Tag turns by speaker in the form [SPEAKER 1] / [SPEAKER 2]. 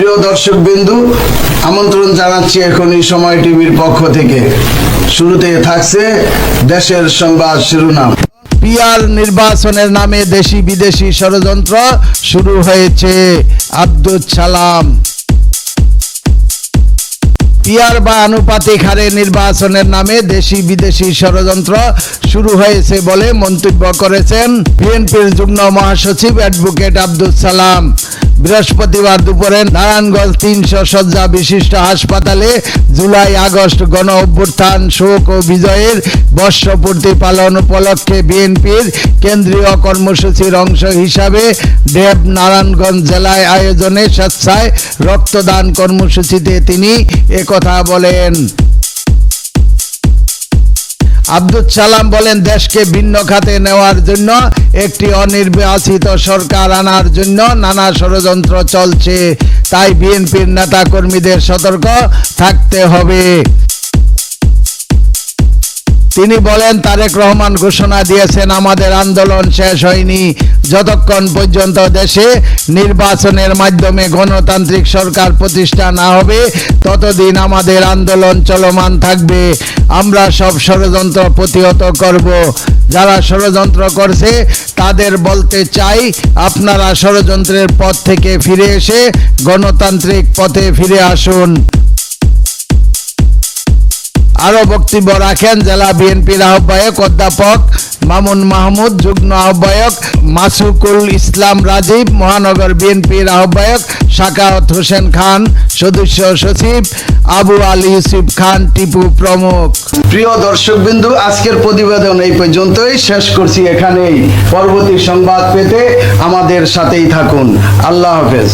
[SPEAKER 1] প্রিয় দর্শক বিন্দু আমন্ত্রণ জানাচ্ছি এখন এই সময় টিভির পক্ষ থেকে। শুরুতে থাকছে দেশের সংবাদ শিরোনাম। পিয়ার নির্বাচনের নামে দেশি বিদেশি ষড়যন্ত্র শুরু হয়েছে। আব্দুল সালাম। পিয়ার বা আনুপাতিক হারে নির্বাচনের নামে দেশি বিদেশি ষড়যন্ত্র শুরু হয়েছে বলে মন্তব্য করেছেন বিএনপির যুগ্ম মহাসচিব অ্যাডভোকেট আব্দুল সালাম। বৃহস্পতিবার দুপুরে নারায়ণগঞ্জ তিনশো শয্যা বিশিষ্ট হাসপাতালে জুলাই, আগস্ট গণ অভ্যুত্থান, শোক ও বিজয়ের বর্ষপূর্তি পালন উপলক্ষে বিএনপির কেন্দ্রীয় কর্মসূচির অংশ হিসাবে দেব নারায়ণগঞ্জ জেলায় আয়োজনে স্বেচ্ছায় রক্তদান কর্মসূচিতে তিনি একথা বলেন। আব্দুল সালাম বলেন, দেশকে ভিন্ন খাতে নেওয়ার জন্য, একটি অনির্বাচিত সরকার আনার জন্য নানা ষড়যন্ত্র চলছে। তাই বিএনপির নেতা কর্মীদের সতর্ক থাকতে হবে। তিনি বলেন, তারেক রহমান ঘোষণা দিয়েছেন, আমাদের আন্দোলন শেষ হয়নি। যতক্ষণ পর্যন্ত দেশে নির্বাচনের মাধ্যমে গণতান্ত্রিক সরকার প্রতিষ্ঠা না হবে, ততদিন আমাদের আন্দোলন চলমান থাকবে। আমরা সব ষড়যন্ত্র প্রতিহত করব। যারা ষড়যন্ত্র করছে, তাদের বলতে চাই, আপনারা ষড়যন্ত্রের পথ থেকে ফিরে এসে গণতান্ত্রিক পথে ফিরে আসুন। আরও বক্তব্য রাখেন জেলা বিএনপির আহ্বায়ক অধ্যাপক মামুন মাহমুদ, যুগ্ম আহ্বায়ক মাসুকুল ইসলাম রাজীব, মহানগর বিএনপির আহ্বায়ক শাকাওয়াত হোসেন খান, সদস্য সচিব আবু আলী ইউসুফ খান টিপু প্রমুখ। প্রিয় দর্শক বিন্দু আজকের প্রতিবেদন এই পর্যন্তই। শেষ করছি এখানেই। পরবর্তী সংবাদ পেতে আমাদের সাথেই থাকুন। আল্লাহ হাফেজ।